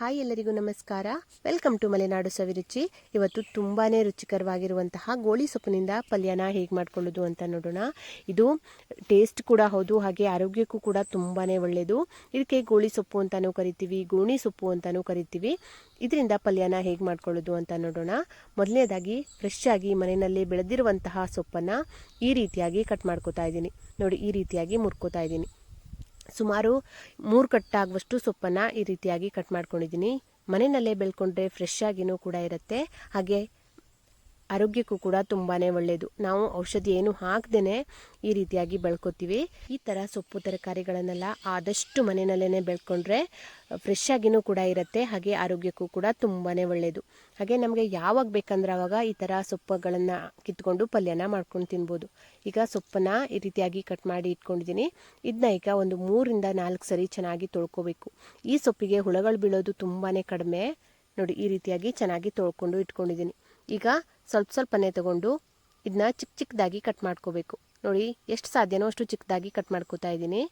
Hi ಎಲ್ಲರಿಗೂ ನಮಸ್ಕಾರ. Welcome to Malenadu Saviruchi. ಇವತ್ತು ತುಂಬಾ ರುಚಿಕರವಾಗಿರುವಂತಹ ಗೋಳಿ ಸೊಪ್ಪಿನಿಂದ ಪಲ್ಯನ ಹೇಗೆ ಮಾಡ್ಕೊಳ್ಳೋದು ಅಂತ ನೋಡೋಣ. ಇದು ಟೇಸ್ಟ್ ಕೂಡ ಹೌದು, ಹಾಗೆ ಆರೋಗ್ಯಕ್ಕೂ ಕೂಡ ತುಂಬಾ ಒಳ್ಳೆಯದು ಇದಕ್ಕೆ ಗೋಳಿ ಸೊಪ್ಪು ಅಂತಲೂ ಕರಿತೀವಿ, ಗೋಣಿ ಸೊಪ್ಪು ಅಂತಲೂ ಕರಿತೀವಿ. ಇದರಿಂದ ಪಲ್ಯನ ಹೇಗೆ ಮಾಡ್ಕೊಳ್ಳೋದು ಅಂತ ನೋಡೋಣ. ಮೊದಲನೇದಾಗಿ ಫ್ರೆಶ್ ಆಗಿ ಮನೆಯಲ್ಲಿ ಬೆಳೆದಿರುವಂತಹ ಸೊಪ್ಪನ್ನು ಈ ರೀತಿಯಾಗಿ ಕಟ್ ಮಾಡ್ಕೋತಾ ಇದ್ದೀನಿ. ನೋಡಿ, ಈ ರೀತಿಯಾಗಿ ಮುರ್ಕೋತಾ ಇದ್ದೀನಿ. ಸುಮಾರು ಮೂರು ಕಟ್ಟಾಗುವಷ್ಟು ಸೊಪ್ಪನ್ನು ಈ ರೀತಿಯಾಗಿ ಕಟ್ ಮಾಡ್ಕೊಂಡಿದ್ದೀನಿ. ಮನೆಯಲ್ಲೇ ಬೆಳ್ಕೊಂಡ್ರೆ ಫ್ರೆಶ್ ಆಗಿನೂ ಕೂಡ ಇರುತ್ತೆ. ಹಾಗೆ ಆರೋಗ್ಯಕ್ಕೂ ಕೂಡ ತುಂಬಾ ಒಳ್ಳೆಯದು ನಾವು ಔಷಧಿ ಏನು ಹಾಕ್ದೇ ಈ ರೀತಿಯಾಗಿ ಬೆಳ್ಕೊತೀವಿ. ಈ ಥರ ಸೊಪ್ಪು ತರಕಾರಿಗಳನ್ನೆಲ್ಲ ಆದಷ್ಟು ಮನೆಯಲ್ಲೇ ಬೆಳ್ಕೊಂಡ್ರೆ ಫ್ರೆಶ್ ಆಗಿನೂ ಕೂಡ ಇರುತ್ತೆ, ಹಾಗೆ ಆರೋಗ್ಯಕ್ಕೂ ಕೂಡ ತುಂಬಾ ಒಳ್ಳೆಯದು ಹಾಗೆ ನಮಗೆ ಯಾವಾಗ ಬೇಕಂದ್ರೆ ಆವಾಗ ಈ ಥರ ಸೊಪ್ಪುಗಳನ್ನು ಕಿತ್ಕೊಂಡು ಪಲ್ಯನ ಮಾಡ್ಕೊಂಡು ತಿನ್ಬೋದು. ಈಗ ಸೊಪ್ಪನ್ನು ಈ ರೀತಿಯಾಗಿ ಕಟ್ ಮಾಡಿ ಇಟ್ಕೊಂಡಿದ್ದೀನಿ ಇದನ್ನ ಈಗ ಒಂದು ಮೂರಿಂದ ನಾಲ್ಕು ಸರಿ ಚೆನ್ನಾಗಿ ತೊಳ್ಕೊಬೇಕು. ಈ ಸೊಪ್ಪಿಗೆ ಹುಳಗಳು ಬೀಳೋದು ತುಂಬಾ ಕಡಿಮೆ. ನೋಡಿ, ಈ ರೀತಿಯಾಗಿ ಚೆನ್ನಾಗಿ ತೊಳ್ಕೊಂಡು ಇಟ್ಕೊಂಡಿದ್ದೀನಿ ಈಗ ಸ್ವಲ್ಪ ಸ್ವಲ್ಪನೇ ತಗೊಂಡು ಇದನ್ನ ಚಿಕ್ಕ ಚಿಕ್ಕದಾಗಿ ಕಟ್ ಮಾಡ್ಕೋಬೇಕು. ನೋಡಿ, ಎಷ್ಟು ಸಾಧ್ಯನೋ ಅಷ್ಟು ಚಿಕ್ಕದಾಗಿ ಕಟ್ ಮಾಡ್ಕೋತಾ ಇದ್ದೀನಿ.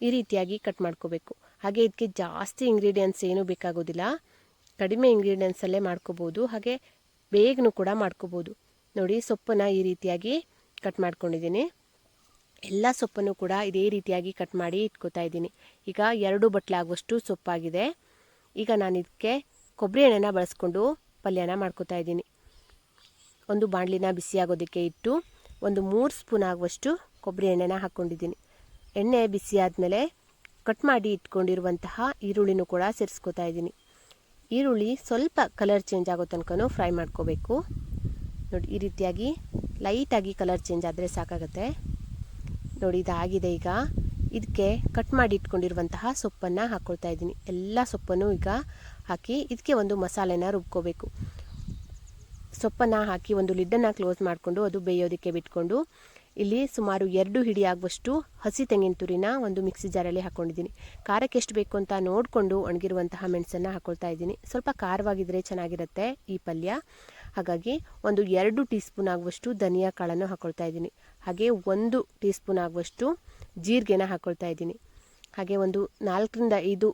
ಈ ರೀತಿಯಾಗಿ ಕಟ್ ಮಾಡ್ಕೋಬೇಕು. ಹಾಗೆ ಇದಕ್ಕೆ ಜಾಸ್ತಿ ಇಂಗ್ರೀಡಿಯೆಂಟ್ಸ್ ಏನೂ ಬೇಕಾಗೋದಿಲ್ಲ. ಕಡಿಮೆ ಇಂಗ್ರೀಡಿಯೆಂಟ್ಸಲ್ಲೇ ಮಾಡ್ಕೋಬೋದು. ಹಾಗೆ ಬೇಗನೂ ಕೂಡ ಮಾಡ್ಕೋಬೋದು. ನೋಡಿ, ಸೊಪ್ಪನ್ನು ಈ ರೀತಿಯಾಗಿ ಕಟ್ ಮಾಡ್ಕೊಂಡಿದ್ದೀನಿ. ಎಲ್ಲ ಸೊಪ್ಪನ್ನು ಕೂಡ ಇದೇ ರೀತಿಯಾಗಿ ಕಟ್ ಮಾಡಿ ಇಟ್ಕೋತಾ ಇದ್ದೀನಿ. ಈಗ ಎರಡು ಬಟ್ಲಾಗುವಷ್ಟು ಸೊಪ್ಪಾಗಿದೆ. ಈಗ ನಾನು ಇದಕ್ಕೆ ಕೊಬ್ಬರಿ ಎಣ್ಣೆನ ಬಳಸ್ಕೊಂಡು ಪಲ್ಯನ ಮಾಡ್ಕೋತಾ ಇದ್ದೀನಿ. ಒಂದು ಬಾಣಲಿನ ಬಿಸಿಯಾಗೋದಕ್ಕೆ ಇಟ್ಟು ಒಂದು ಮೂರು ಸ್ಪೂನ್ ಆಗುವಷ್ಟು ಕೊಬ್ಬರಿ ಎಣ್ಣೆನ ಹಾಕ್ಕೊಂಡಿದ್ದೀನಿ. ಎಣ್ಣೆ ಬಿಸಿ ಆದಮೇಲೆ ಕಟ್ ಮಾಡಿ ಇಟ್ಕೊಂಡಿರುವಂತಹ ಈರುಳ್ಳಿನೂ ಕೂಡ ಸೇರಿಸ್ಕೋತಾ ಇದ್ದೀನಿ. ಈರುಳ್ಳಿ ಸ್ವಲ್ಪ ಕಲರ್ ಚೇಂಜ್ ಆಗೋ ತನಕ ಫ್ರೈ ಮಾಡ್ಕೋಬೇಕು. ನೋಡಿ, ಈ ರೀತಿಯಾಗಿ ಲೈಟಾಗಿ ಕಲರ್ ಚೇಂಜ್ ಆದರೆ ಸಾಕಾಗುತ್ತೆ. ನೋಡಿ, ಇದಾಗಿದೆ ಈಗ. ಇದಕ್ಕೆ ಕಟ್ ಮಾಡಿ ಇಟ್ಕೊಂಡಿರುವಂತಹ ಸೊಪ್ಪನ್ನು ಹಾಕ್ಕೊಳ್ತಾ ಇದ್ದೀನಿ. ಎಲ್ಲ ಸೊಪ್ಪನ್ನು ಈಗ ಹಾಕಿ ಇದಕ್ಕೆ ಒಂದು ಮಸಾಲೆನ ರುಬ್ಕೋಬೇಕು. ಸೊಪ್ಪನ್ನು ಹಾಕಿ ಒಂದು ಲಿಡ್ಡನ್ನು ಕ್ಲೋಸ್ ಮಾಡಿಕೊಂಡು ಅದು ಬೇಯೋದಕ್ಕೆ ಬಿಟ್ಕೊಂಡು ಇಲ್ಲಿ ಸುಮಾರು ಎರಡು ಹಿಡಿ ಆಗುವಷ್ಟು ಹಸಿ ತೆಂಗಿನ ತುರಿನ ಒಂದು ಮಿಕ್ಸಿ ಜಾರಲ್ಲಿ ಹಾಕ್ಕೊಂಡಿದ್ದೀನಿ ಖಾರಕ್ಕೆ ಎಷ್ಟು ಬೇಕು ಅಂತ ನೋಡಿಕೊಂಡು ಒಣಗಿರುವಂತಹ ಮೆಣಸನ್ನು ಹಾಕ್ಕೊಳ್ತಾ ಇದ್ದೀನಿ. ಸ್ವಲ್ಪ ಖಾರವಾಗಿದ್ದರೆ ಚೆನ್ನಾಗಿರುತ್ತೆ ಈ ಪಲ್ಯ. ಹಾಗಾಗಿ ಒಂದು ಎರಡು ಟೀ ಸ್ಪೂನ್ ಆಗುವಷ್ಟು ಧನಿಯಾ ಕಾಳನ್ನು ಹಾಕ್ಕೊಳ್ತಾ ಇದ್ದೀನಿ. ಹಾಗೆ ಒಂದು ಟೀ ಸ್ಪೂನ್ ಆಗುವಷ್ಟು ಜೀರಿಗೆನ ಹಾಕ್ಕೊಳ್ತಾ ಇದ್ದೀನಿ. ಹಾಗೆ ಒಂದು ನಾಲ್ಕರಿಂದ ಐದು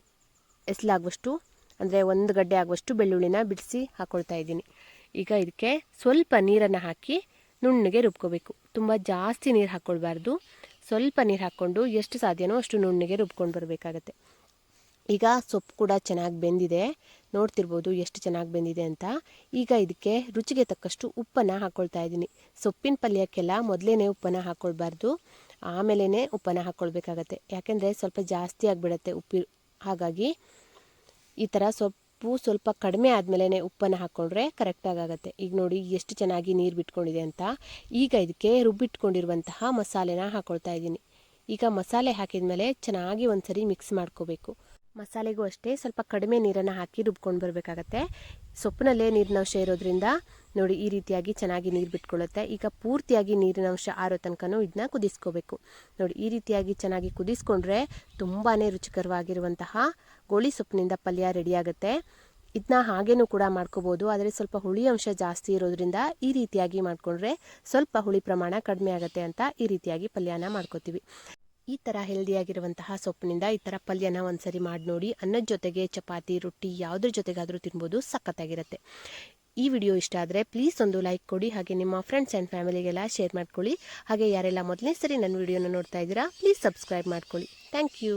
ಎಸ್ಲಾಗುವಷ್ಟು ಅಂದರೆ ಒಂದು ಗಡ್ಡೆ ಆಗುವಷ್ಟು ಬೆಳ್ಳುಳ್ಳಿನ ಬಿಡಿಸಿ ಹಾಕ್ಕೊಳ್ತಾ ಇದ್ದೀನಿ. ಈಗ ಇದಕ್ಕೆ ಸ್ವಲ್ಪ ನೀರನ್ನು ಹಾಕಿ ನುಣ್ಣಗೆ ರುಬ್ಕೋಬೇಕು. ತುಂಬ ಜಾಸ್ತಿ ನೀರು ಹಾಕ್ಕೊಳ್ಬಾರ್ದು ಸ್ವಲ್ಪ ನೀರು ಹಾಕ್ಕೊಂಡು ಎಷ್ಟು ಸಾಧ್ಯನೋ ಅಷ್ಟು ನುಣ್ಣಗೆ ರುಬ್ಕೊಂಡು ಬರಬೇಕಾಗತ್ತೆ. ಈಗ ಸೊಪ್ಪು ಕೂಡ ಚೆನ್ನಾಗಿ ಬೆಂದಿದೆ. ನೋಡ್ತಿರ್ಬೋದು ಎಷ್ಟು ಚೆನ್ನಾಗಿ ಬೆಂದಿದೆ ಅಂತ. ಈಗ ಇದಕ್ಕೆ ರುಚಿಗೆ ತಕ್ಕಷ್ಟು ಉಪ್ಪನ್ನು ಹಾಕ್ಕೊಳ್ತಾ ಇದ್ದೀನಿ. ಸೊಪ್ಪಿನ ಪಲ್ಯಕ್ಕೆಲ್ಲ ಮೊದಲೇ ಉಪ್ಪನ್ನು ಹಾಕ್ಕೊಳ್ಬಾರ್ದು ಆಮೇಲೆ ಉಪ್ಪನ್ನು ಹಾಕ್ಕೊಳ್ಬೇಕಾಗತ್ತೆ ಯಾಕೆಂದರೆ ಸ್ವಲ್ಪ ಜಾಸ್ತಿ ಆಗಿಬಿಡತ್ತೆ ಉಪ್ಪಿ ಹಾಗಾಗಿ ಈ ಥರ ಸೊಪ್ಪು ಸ್ವಲ್ಪ ಕಡಿಮೆ ಆದಮೇಲೆ ಉಪ್ಪನ್ನು ಹಾಕ್ಕೊಂಡ್ರೆ ಕರೆಕ್ಟಾಗಿ ಆಗುತ್ತೆ. ಈಗ ನೋಡಿ ಎಷ್ಟು ಚೆನ್ನಾಗಿ ನೀರು ಬಿಟ್ಕೊಂಡಿದೆ ಅಂತ. ಈಗ ಇದಕ್ಕೆ ರುಬ್ಬಿಟ್ಕೊಂಡಿರುವಂತಹ ಮಸಾಲೆನ ಹಾಕ್ಕೊಳ್ತಾ ಇದ್ದೀನಿ. ಈಗ ಮಸಾಲೆ ಹಾಕಿದ ಮೇಲೆ ಚೆನ್ನಾಗಿ ಒಂದ್ಸರಿ ಮಿಕ್ಸ್ ಮಾಡ್ಕೋಬೇಕು. ಮಸಾಲೆಗೂ ಅಷ್ಟೇ ಸ್ವಲ್ಪ ಕಡಿಮೆ ನೀರನ್ನು ಹಾಕಿ ರುಬ್ಕೊಂಡು ಬರಬೇಕಾಗತ್ತೆ. ಸೊಪ್ಪಿನಲ್ಲೇ ನೀರಿನಂಶ ಇರೋದ್ರಿಂದ ನೋಡಿ ಈ ರೀತಿಯಾಗಿ ಚೆನ್ನಾಗಿ ನೀರು ಬಿಟ್ಕೊಳ್ಳುತ್ತೆ. ಈಗ ಪೂರ್ತಿಯಾಗಿ ನೀರಿನಂಶ ಆರೋ ತನಕನೂ ಇದನ್ನ ಕುದಿಸ್ಕೋಬೇಕು. ನೋಡಿ ಈ ರೀತಿಯಾಗಿ ಚೆನ್ನಾಗಿ ಕುದಿಸ್ಕೊಂಡ್ರೆ ತುಂಬಾ ರುಚಿಕರವಾಗಿರುವಂತಹ ಗೋಳಿ ಸೊಪ್ಪಿನಿಂದ ಪಲ್ಯ ರೆಡಿಯಾಗುತ್ತೆ ಇದನ್ನ ಹಾಗೇನೂ ಕೂಡ ಮಾಡ್ಕೋಬೋದು, ಆದರೆ ಸ್ವಲ್ಪ ಹುಳಿ ಅಂಶ ಜಾಸ್ತಿ ಇರೋದ್ರಿಂದ ಈ ರೀತಿಯಾಗಿ ಮಾಡಿಕೊಂಡ್ರೆ ಸ್ವಲ್ಪ ಹುಳಿ ಪ್ರಮಾಣ ಕಡಿಮೆ ಆಗುತ್ತೆ ಅಂತ ಈ ರೀತಿಯಾಗಿ ಪಲ್ಯನ ಮಾಡ್ಕೋತೀವಿ. ಈ ಥರ ಹೆಲ್ದಿಯಾಗಿರುವಂತಹ ಸೊಪ್ಪಿನಿಂದ ಈ ಥರ ಪಲ್ಯನ ಒಂದ್ಸರಿ ಮಾಡಿ ನೋಡಿ. ಅನ್ನದ ಜೊತೆಗೆ ಚಪಾತಿ, ರೊಟ್ಟಿ ಯಾವುದ್ರ ಜೊತೆಗಾದರೂ ತಿನ್ಬೋದು, ಸಖತ್ತಾಗಿರುತ್ತೆ. ಈ ವಿಡಿಯೋ ಇಷ್ಟ ಆದರೆ ಪ್ಲೀಸ್ ಒಂದು ಲೈಕ್ ಕೊಡಿ, ಹಾಗೆ ನಿಮ್ಮ ಫ್ರೆಂಡ್ಸ್ ಆ್ಯಂಡ್ ಫ್ಯಾಮಿಲಿಗೆಲ್ಲ ಶೇರ್ ಮಾಡ್ಕೊಳ್ಳಿ. ಹಾಗೆ ಯಾರೆಲ್ಲ ಮೊದಲನೇ ಸರಿ ನನ್ನ ವಿಡಿಯೋನ ನೋಡ್ತಾ ಇದ್ದೀರಾ ಪ್ಲೀಸ್ ಸಬ್ಸ್ಕ್ರೈಬ್ ಮಾಡ್ಕೊಳ್ಳಿ. Thank you